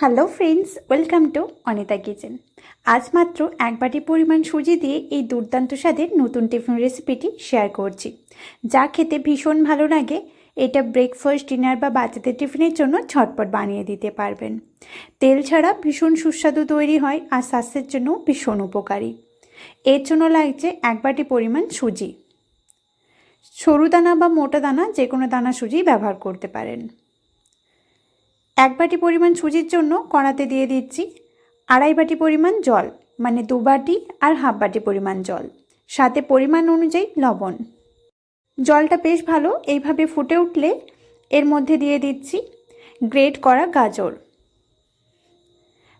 Hello friends, welcome to Anita kitchen. আজ মাত্র এক বাটি পরিমাণ সুজি দিয়ে এই দুর্দান্ত স্বাদের নতুন টিফিন রেসিপিটি শেয়ার করছি। যা খেতে ভীষণ ভালো লাগে, এটা ব্রেকফাস্ট ডিনার বা বাচ্চাদের টিফিনের জন্য ঝটপট বানিয়ে দিতে পারবেন। তেল ছাড়া ভীষণ সুস্বাদু তৈরি হয় আর স্বাস্থ্যের জন্য ভীষণ উপকারী। এর জন্য লাগছে এক বাটি পরিমাণ সুজি। সরু দানা বা মোটা দানা যে কোনো দানা সুজি ব্যবহার করতে পারেন। এক বাটি পরিমাণ সুজির জন্য কড়াতে দিয়ে দিচ্ছি আড়াই বাটি পরিমাণ জল মানে দু বাটি আর হাফ বাটি পরিমাণ জল, সাথে পরিমাণ অনুযায়ী লবণ। জলটা বেশ ভালো এইভাবে ফুটে উঠলে এর মধ্যে দিয়ে দিচ্ছি গ্রেট করা গাজর।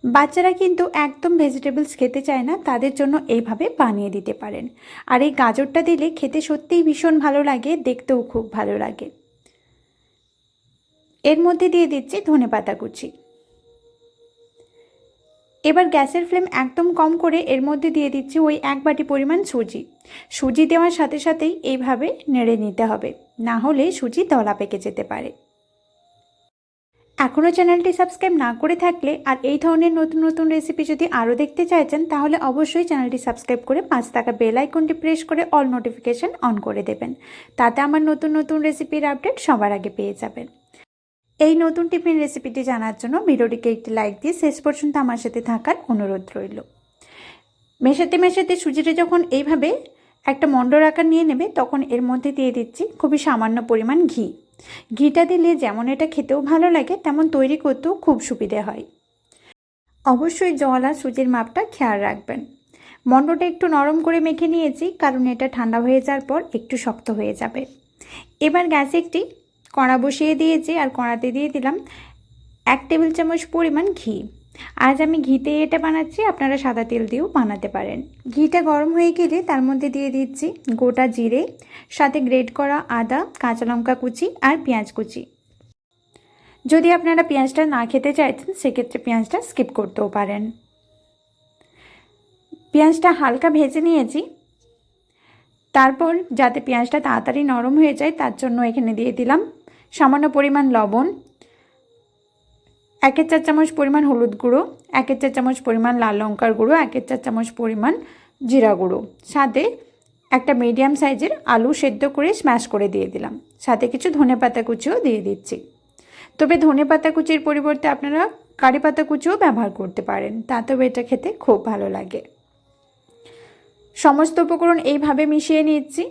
বাচ্চারা কিন্তু একদম ভেজিটেবলস খেতে চায় না, তাদের জন্য এইভাবে বানিয়ে দিতে পারেন। আর এই গাজরটা দিলে খেতে সত্যিই ভীষণ ভালো লাগে, দেখতেও খুব ভালো লাগে। এর মধ্যে দিয়ে দিচ্ছি ধনে পাতা কুচি। এবার গ্যাসের ফ্লেম একদম কম করে এর মধ্যে দিয়ে দিচ্ছি ওই এক বাটি পরিমাণ সুজি। সুজি দেওয়ার সাথে সাথেই এইভাবে নেড়ে নিতে হবে, না হলে সুজি দলা পেকে যেতে পারে। এখনও চ্যানেলটি সাবস্ক্রাইব না করে থাকলে আর এই ধরনের নতুন নতুন রেসিপি যদি আরও দেখতে চাইছেন, তাহলে অবশ্যই চ্যানেলটি সাবস্ক্রাইব করে পাঁচ টাকা বেল আইকনটি প্রেস করে অল নোটিফিকেশান অন করে দেবেন। তাতে আমার নতুন নতুন রেসিপির আপডেট সবার আগে পেয়ে যাবেন। এই নতুন টিফিন রেসিপিটি জানার জন্য ভিডিওটিকে একটি লাইক দিয়ে শেষ পর্যন্ত আমার সাথে থাকার অনুরোধ রইল। মেশাতে মেশাতে সুজিটা যখন এইভাবে একটা মন্ডর আকার নিয়ে নেবে, তখন এর মধ্যে দিয়ে দিচ্ছি খুবই সামান্য পরিমাণ ঘি। ঘিটা দিলে যেমন এটা খেতেও ভালো লাগে, তেমন তৈরি করতেও খুব সুবিধে হয়। অবশ্যই জল আর সুজির মাপটা খেয়াল রাখবেন। মন্ডটা একটু নরম করে মেখে নিয়েছি, কারণ এটা ঠান্ডা হয়ে যাওয়ার পর একটু শক্ত হয়ে যাবে। এবার গ্যাসে একটি কড়া বসিয়ে দিয়েছি আর কড়াতে দিয়ে দিলাম এক টেবিল চামচ পরিমাণ ঘি। আজ আমি ঘিতে এটা বানাচ্ছি, আপনারা সাদা তেল দিয়েও বানাতে পারেন। ঘিটা গরম হয়ে গেলে তার মধ্যে দিয়ে দিচ্ছি গোটা জিরে, সাথে গ্রেট করা আদা, কাঁচা লঙ্কা কুচি আর পেঁয়াজ কুচি। যদি আপনারা পেঁয়াজটা না খেতে চাইছেন, সেক্ষেত্রে পেঁয়াজটা স্কিপ করতেও পারেন। পেঁয়াজটা হালকা ভেজে নিয়েছি। তারপর যাতে পেঁয়াজটা তাড়াতাড়ি নরম হয়ে যায়, তার জন্য এখানে দিয়ে দিলাম সামান্য পরিমাণ লবণ একের চার চামচ পরিমাণ হলুদ গুঁড়ো একের চার চামচ পরিমাণ লাল লঙ্কার গুঁড়ো একের চার চামচ পরিমাণ জিরা গুঁড়ো। সাথে একটা মিডিয়াম সাইজের আলু সেদ্ধ করে স্ম্যাশ করে দিয়ে দিলাম। সাথে কিছু ধনে পাতা কুচিও দিয়ে দিচ্ছি। তবে ধনে পাতা কুচির পরিবর্তে আপনারা কারি পাতা কুচিও ব্যবহার করতে পারেন, তাতেও এটা খেতে খুব ভালো লাগে। সমস্ত উপকরণ এইভাবে মিশিয়ে নিচ্ছি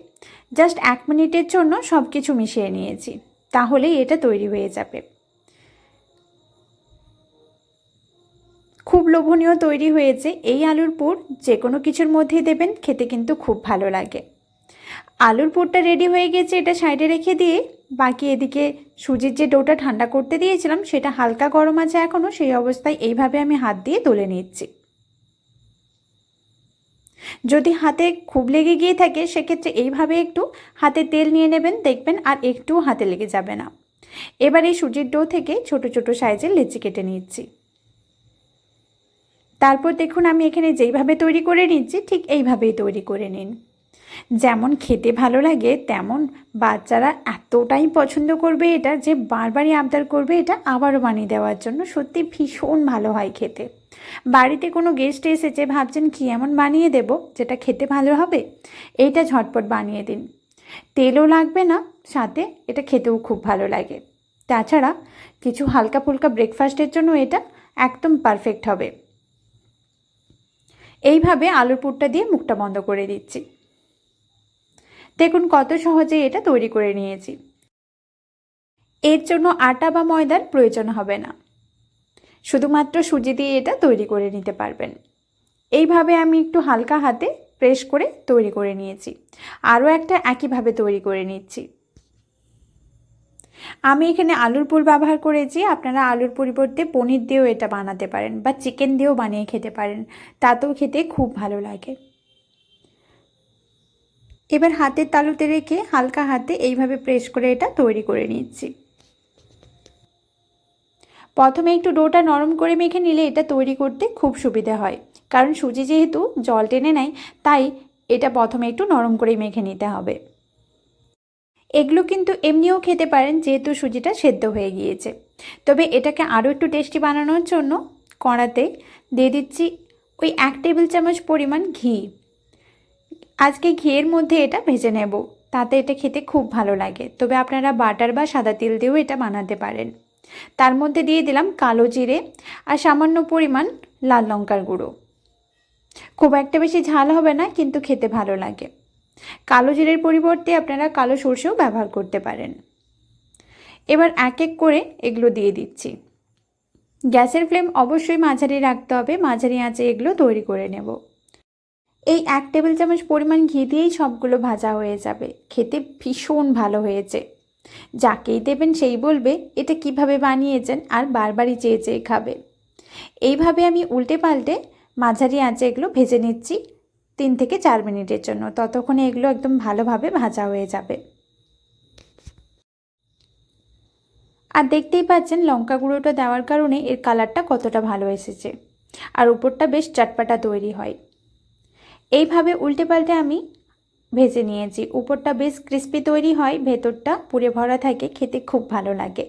জাস্ট এক মিনিটের জন্য সব কিছু মিশিয়ে নিয়েছি। তাহলেই এটা তৈরি হয়ে যাবে। খুব লোভনীয় তৈরি হয়েছে এই আলুর পুর, যে কোনো কিছুর মধ্যে দেবেন, খেতে কিন্তু খুব ভালো লাগে। আলুর পুরটা রেডি হয়ে গেছে এটা সাইডে রেখে দিয়ে, বাকি এদিকে সুজির যে ডোটা ঠান্ডা করতে দিয়েছিলাম, সেটা হালকা গরম আছে এখনও সেই অবস্থায় এইভাবে আমি হাত দিয়ে তুলে নিচ্ছি। যদি হাতে খুব লেগে গিয়ে থাকে, সেক্ষেত্রে এইভাবে একটু হাতে তেল নিয়ে নেবেন, দেখবেন আর একটু হাতে লেগে যাবে না। এবার এই সুজির ডো থেকে ছোট ছোট সাইজের লেচি কেটে নিচ্ছি। তারপর দেখুন আমি এখানে যেইভাবে তৈরি করে নিচ্ছি, ঠিক এইভাবেই তৈরি করে নিন। যেমন খেতে ভালো লাগে, তেমন বাচ্চারা এতটাই পছন্দ করবে এটা যে বারবারই আবদার করবে এটা আবারও বানিয়ে দেওয়ার জন্য। সত্যি ভীষণ ভালো হয় খেতে। বাড়িতে কোনো গেস্ট এসেছে ভাবছেন কি এমন বানিয়ে দেব যেটা খেতে ভালো হবে? এইটা ঝটপট বানিয়ে দিন। তেলও লাগবে না, সাথে এটা খেতেও খুব ভালো লাগে। তাছাড়া কিছু হালকা ফুলকা ব্রেকফাস্টের জন্য এটা একদম পারফেক্ট হবে। এইভাবে আলুর পুরটা দিয়ে মুখটা বন্ধ করে দিচ্ছি। দেখুন কত সহজে এটা তৈরি করে নিয়েছি। এর জন্য আটা বা ময়দার প্রয়োজন হবে না। শুধুমাত্র সুজি দিয়ে এটা তৈরি করে নিতে পারবেন। এইভাবে আমি একটু হালকা হাতে প্রেস করে তৈরি করে নিয়েছি। আরও একটা একইভাবে তৈরি করে নিচ্ছি। আমি এখানে আলুর পুর ব্যবহার করেছি। আপনারা আলুর পরিবর্তে পনির দিয়েও এটা বানাতে পারেন বা চিকেন দিয়েও বানিয়ে খেতে পারেন। তাতেও খেতে খুব ভালো লাগে। এবার হাতের তালুতে রেখে হালকা হাতে এইভাবে প্রেস করে এটা তৈরি করে নিচ্ছি। প্রথমে একটু ডোটা নরম করে মেখে নিলে এটা তৈরি করতে খুব সুবিধে হয়। কারণ সুজি যেহেতু জল টেনে নেয়, তাই এটা প্রথমে একটু নরম করে মেখে নিতে হবে। এগুলো কিন্তু এমনিও খেতে পারেন যেহেতু সুজিটা সেদ্ধ হয়ে গিয়েছে। তবে এটাকে আরও একটু টেস্টি বানানোর জন্য কড়াতে দিয়ে দিচ্ছি ওই এক টেবিল চামচ পরিমাণ ঘি। আজকে ঘিয়ের মধ্যে এটা ভেজে নেব। তাতে এটা খেতে খুব ভালো লাগে। তবে আপনারা বাটার বা সাদা তেল দিয়েও এটা বানাতে পারেন। তার মধ্যে দিয়ে দিলাম কালো জিরে আর সামান্য পরিমাণ লাল লঙ্কার গুঁড়ো। খুব একটা বেশি ঝাল হবে না, কিন্তু খেতে ভালো লাগে। কালো জিরের পরিবর্তে আপনারা কালো সর্ষেও ব্যবহার করতে পারেন। এবার এক এক করে এগুলো দিয়ে দিচ্ছি। গ্যাসের ফ্লেম অবশ্যই মাঝারি রাখতে হবে। মাঝারি আঁচে এগুলো তৈরি করে নেব। এই এক টেবিল চামচ পরিমাণ ঘি দিয়েই সবগুলো ভাজা হয়ে যাবে। খেতে ভীষণ ভালো হয়েছে। যাকেই দেবেন সেই বলবে, এটা কীভাবে বানিয়েছেন আর বারবারই চেয়ে চেয়ে খাবে। এইভাবে আমি উল্টে পাল্টে মাঝারি আঁচে এগুলো ভেজে নিচ্ছি তিন থেকে চার মিনিটের জন্য। ততক্ষণে এগুলো একদম ভালোভাবে ভাজা হয়ে যাবে। আর দেখতেই পাচ্ছেন, লঙ্কা গুঁড়োটা দেওয়ার কারণে এর কালারটা কতটা ভালো এসেছে। আর উপরটা বেশ চটপাটা তৈরি হয়। এইভাবে উল্টে পাল্টে আমি ভেজে নিয়েছি। উপরটা বেশ ক্রিস্পি তৈরি হয়, ভেতরটা পুড়ে ভরা থাকে, খেতে খুব ভালো লাগে।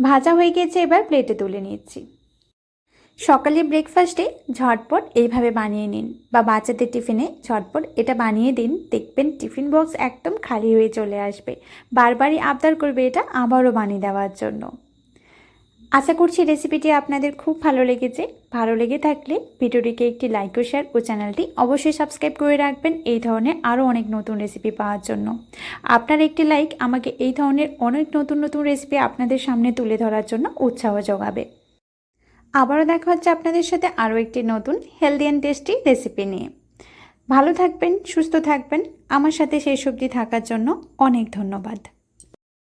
ভাজা হয়ে গেছে, এবার প্লেটে তুলে নিচ্ছি। সকালে ব্রেকফাস্টে ঝটপট এইভাবে বানিয়ে নিন বা বাচ্চাদের টিফিনে ঝটপট এটা বানিয়ে দিন। দেখবেন টিফিন বক্স একদম খালি হয়ে চলে আসবে। বারবারই আবদার করবে এটা আবারও বানিয়ে দেওয়ার জন্য। আশা করছি রেসিপিটি আপনাদের খুব ভালো লেগেছে। ভালো লেগে থাকলে ভিডিওটিকে একটি লাইক ও শেয়ার ও চ্যানেলটি অবশ্যই সাবস্ক্রাইব করে রাখবেন এই ধরনের আরও অনেক নতুন রেসিপি পাওয়ার জন্য। আপনার একটি লাইক আমাকে এই ধরনের অনেক নতুন নতুন রেসিপি আপনাদের সামনে তুলে ধরার জন্য উৎসাহ যোগাবে। আবারও দেখা হচ্ছে আপনাদের সাথে আরও একটি নতুন হেলদি অ্যান্ড টেস্টি রেসিপি নিয়ে। ভালো থাকবেন, সুস্থ থাকবেন। আমার সাথে সেই সবজি থাকার জন্য অনেক ধন্যবাদ।